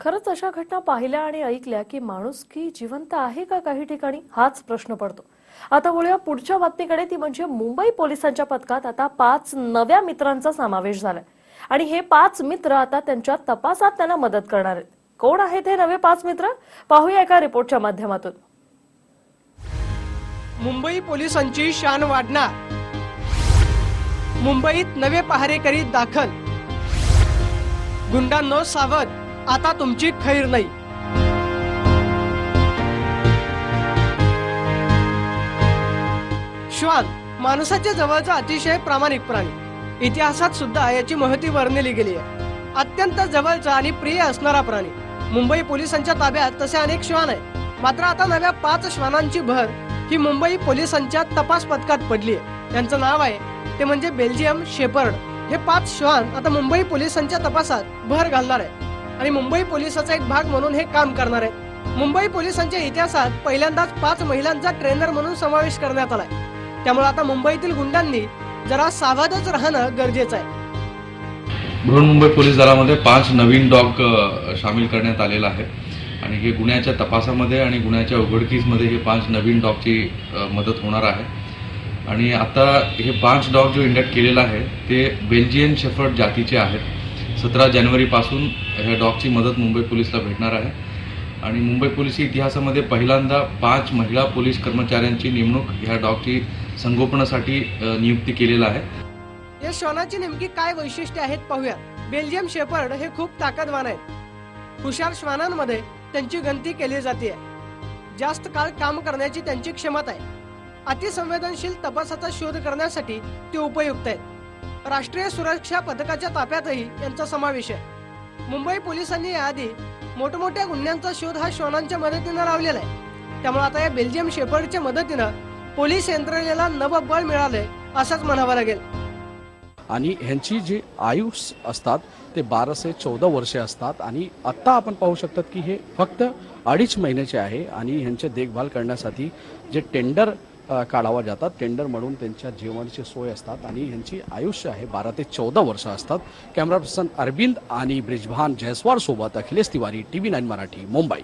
खरंच अशा घटना पाहिल्या आणि ऐकल्या की माणूस की जिवंत आहे का काही ठिकाणी हाच प्रश्न पडतो. आता वळूया पुढच्या बातमीकडे. ती म्हणजे मुंबई पोलिसांच्या पथकात आता पाच नव्या मित्रांचा समावेश झालाय. आणि हे पाच मित्र आता त्यांच्या तपासात त्यांना मदत करणार आहेत. कोण आहेत हे नवे पाच मित्र? पाहूया एका रिपोर्टच्या माध्यमातून. मुंबई पोलिसांची शान वाढणार. मुंबईत नवे पहारेकरी दाखल. गुंडांनो सावध. आता तुमची खैर नाही. श्वान माणसाच्या जवळचा अतिशय प्रामाणिक प्राणी. इतिहासात सुद्धा याची महती वर्णिली गेली आहे. अत्यंत जवळचा आणि प्रिय असणारा प्राणी. मुंबई पोलिसांच्या ताब्यात तसे अनेक श्वान आहे मात्र आता नव्या पाच श्वानांची भर ही मुंबई पोलिसांच्या तपास पथकात पडली आहे. त्यांचं नाव आहे ते म्हणजे बेल्जियम शेपर्ड. हे पाच श्वान आता मुंबई पोलिसांच्या तपासात भर घालणार आहे आणि मुंबई पोलिसाचा एक भाग म्हणून हे काम करणार आहे मुंबई पोलिसांच्या इतिहासात पहिल्यांदाच पाच महिलांचा ट्रेनर म्हणून समावेश करण्यात आलाय. त्यामुळे आता मुंबईतील गुंडांनी जरा सावधच राहणं गरजेचं आहे. बृहन्मुंबई पोलीस दलामध्ये पाच नवीन डॉग सामील करण्यात आलेला आहे. आणि हे गुन्ह्याच्या तपासामध्ये आणि गुन्ह्याच्या उघडकीसमध्ये हे पाच नवीन डॉगची मदत होणार आहे. आणि आता हे पाच डॉग जो इंडक्ट केलेला आहे ते बेल्जियन शेफर्ड जातीचे आहेत. सतरा जानेवारीपासून ह्या डॉगची मदत मुंबई पोलीसला भेटणार आहे. आणि मुंबई पोलीस इतिहासामध्ये पहिल्यांदा पाच महिला पोलीस कर्मचाऱ्यांची नेमणूक ह्या डॉगची संगोपनासाठी नियुक्ती केलेला आहे. या श्वानाची नेमकी काय वैशिष्ट्ये आहेत पाहूया. बेल्जियम शेपर्ड हे खूप ताकदवान आहेत. हुशार श्वानांमध्ये त्यांची गणती केली जाते जास्त काळ काम करण्याची त्यांची क्षमता आहे. अतिसंवेदनशील तपासाचा शोध करण्यासाठी ते उपयुक्त आहेत. राष्ट्रीय सुरक्षा पथकाच्या ताफ्यातही यांचा समावेश आहे. मुंबई पोलिसांनी याआधी मोठमोठ्या गुन्ह्यांचा शोध हा श्वानांच्या मदतीनं लावलेला आहे. त्यामुळे आता या बेल्जियम शेफर्डच्या मदतीनं पोलीस यंत्रणेला नवबळ मिळालंय असंच म्हणावं लागेल. आणि ह्यांची जी आयुष असतात ते बारा ते चौदा वर्षे असतात आणि आत्ता आपण पाहू शकतात की हे फक्त अडीच महिन्याचे आहे आणि ह्यांचे देखभाल करण्यासाठी जे टेंडर काढावा जातात. टेंडर म्हणून त्यांच्या जेवणाची सोय असतात आणि ह्यांची आयुष्य आहे. बारा ते चौदा वर्ष असतात. कॅमेरा पर्सन अरविंद आणि ब्रिजभान जयस्वाल सोबत Akhilesh Tiwari T V nine Marathi Mumbai.